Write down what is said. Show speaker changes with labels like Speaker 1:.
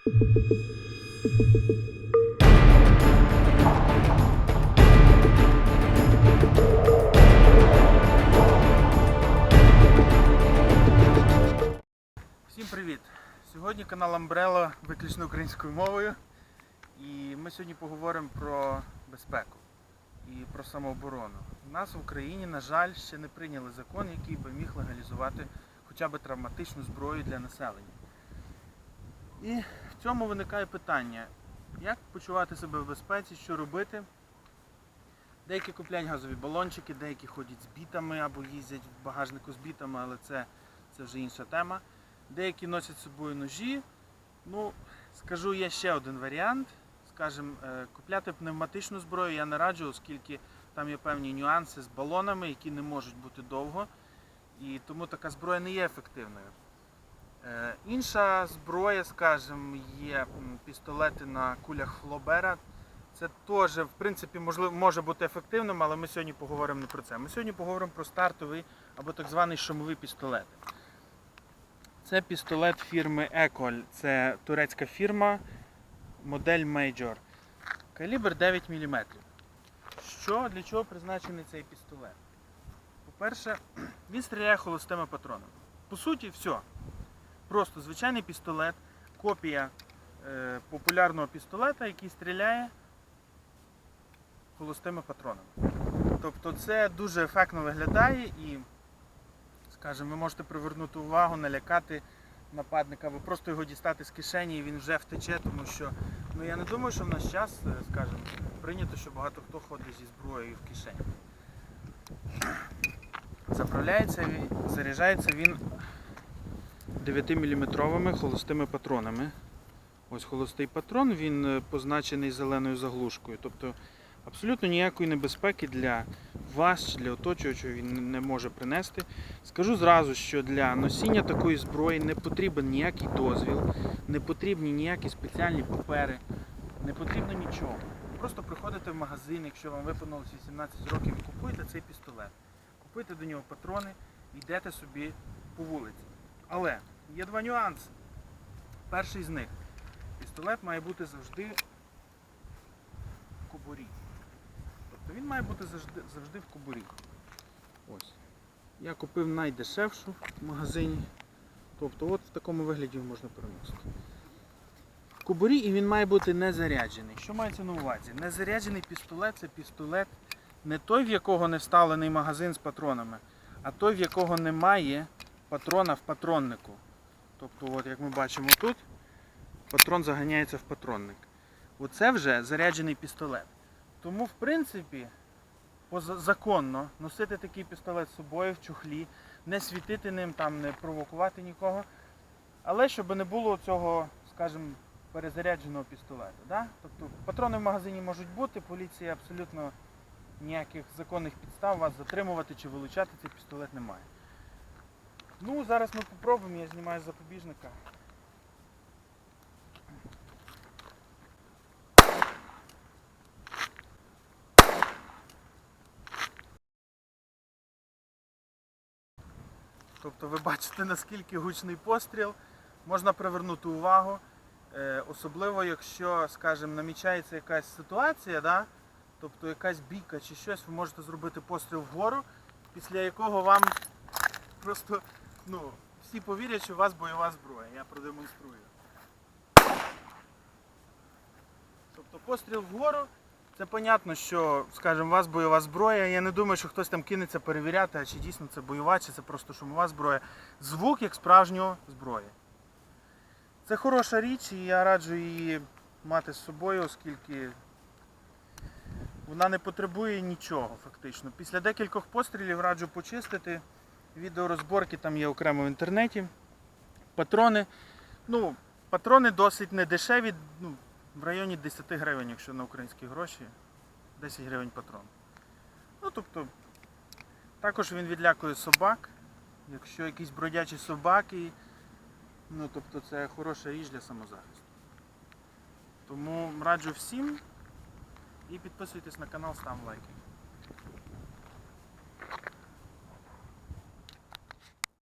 Speaker 1: Всім привіт! Сьогодні канал Umbrella виключно українською мовою. І ми сьогодні поговоримо про безпеку і про самооборону. У нас в Україні, на жаль, ще не прийняли закон, який би міг легалізувати хоча б травматичну зброю для населення. І в цьому виникає питання, як почувати себе в безпеці, що робити. Деякі купляють газові балончики, деякі ходять з бітами або їздять в багажнику з бітами, але це, це вже інша тема. Деякі носять з собою ножі. Ну, скажу, є ще один варіант. Скажімо, е, купляти пневматичну зброю я не раджу, оскільки там є певні нюанси з балонами, які не можуть бути довго. І тому така зброя не є ефективною. Е, Інша зброя, скажімо, є пістолети на кулях Флобера. Це теж, в принципі, можливо, може бути ефективним, але ми сьогодні поговоримо не про це. Ми сьогодні поговоримо про стартовий або так званий шумовий пістолет. Це пістолет фірми Еколь. Це турецька фірма, модель Major. Калібр 9 мм. Що, для чого призначений цей пістолет? По-перше, він стріляє холостими патронами. По суті, все. Просто звичайний пістолет, копія е, популярного пістолета, який стріляє холостими патронами. Тобто це дуже ефектно виглядає і скажімо, ви можете привернути увагу, налякати нападника, або просто його дістати з кишені і він вже втече, тому що ну я не думаю, що в наш час, е, скажімо, прийнято, що багато хто ходить зі зброєю в кишені. Заправляється заряджається він 9-мм холостими патронами. Ось холостий патрон, він е, позначений зеленою заглушкою. Тобто абсолютно ніякої небезпеки для вас для оточуючого він не може принести. Скажу зразу, що для носіння такої зброї не потрібен ніякий дозвіл, не потрібні ніякі спеціальні папери, не потрібно нічого. Просто приходите в магазин, якщо вам виповнилось 18 років, і купуєте цей пістолет, купуєте до нього патрони йдете собі по вулиці. Але є два нюанси. Перший з них пістолет має бути завжди в кобурі. Тобто він має бути завжди, завжди в кобурі. Ось. Я купив найдешевшу в магазині. Тобто от в такому вигляді можна переносити. В кобурі і він має бути не заряджений. Що мається на увазі? Незаряджений пістолет це пістолет не той, в якого не вставлений магазин з патронами, а той, в якого немає патрона в патроннику. Тобто, от, як ми бачимо тут, патрон заганяється в патронник. Оце вже заряджений пістолет. Тому, в принципі, законно носити такий пістолет з собою в чохлі, не світити ним, там, не провокувати нікого. Але щоб не було цього, скажімо, перезарядженого пістолета. Да? Тобто патрони в магазині можуть бути, поліція абсолютно ніяких законних підстав вас затримувати чи вилучати цей пістолет немає. Ну, зараз ми попробуємо, я знімаю запобіжника. Тобто ви бачите наскільки гучний постріл, можна привернути увагу, е, особливо якщо, скажімо, намічається якась ситуація, да? тобто якась бійка чи щось, ви можете зробити постріл вгору, після якого вам просто ну, всі повірять, що у вас бойова зброя. Я продемонструю. Тобто постріл вгору, це понятно, що, скажімо, у вас бойова зброя. Я не думаю, що хтось там кинеться перевіряти, а чи дійсно це бойова, чи це просто шумова зброя. Звук як справжнього зброї. Це хороша річ, і я раджу її мати з собою, оскільки вона не потребує нічого фактично. Після декількох пострілів раджу почистити. Відеорозборки там є окремо в інтернеті. Патрони. Ну, патрони досить недешеві, ну, в районі 10 гривень, якщо на українські гроші. 10 гривень патрон. Ну, тобто, також він відлякує собак. Якщо якісь бродячі собаки, ну тобто це хороша річ для самозахисту. Тому раджу всім і підписуйтесь на канал, ставте лайки.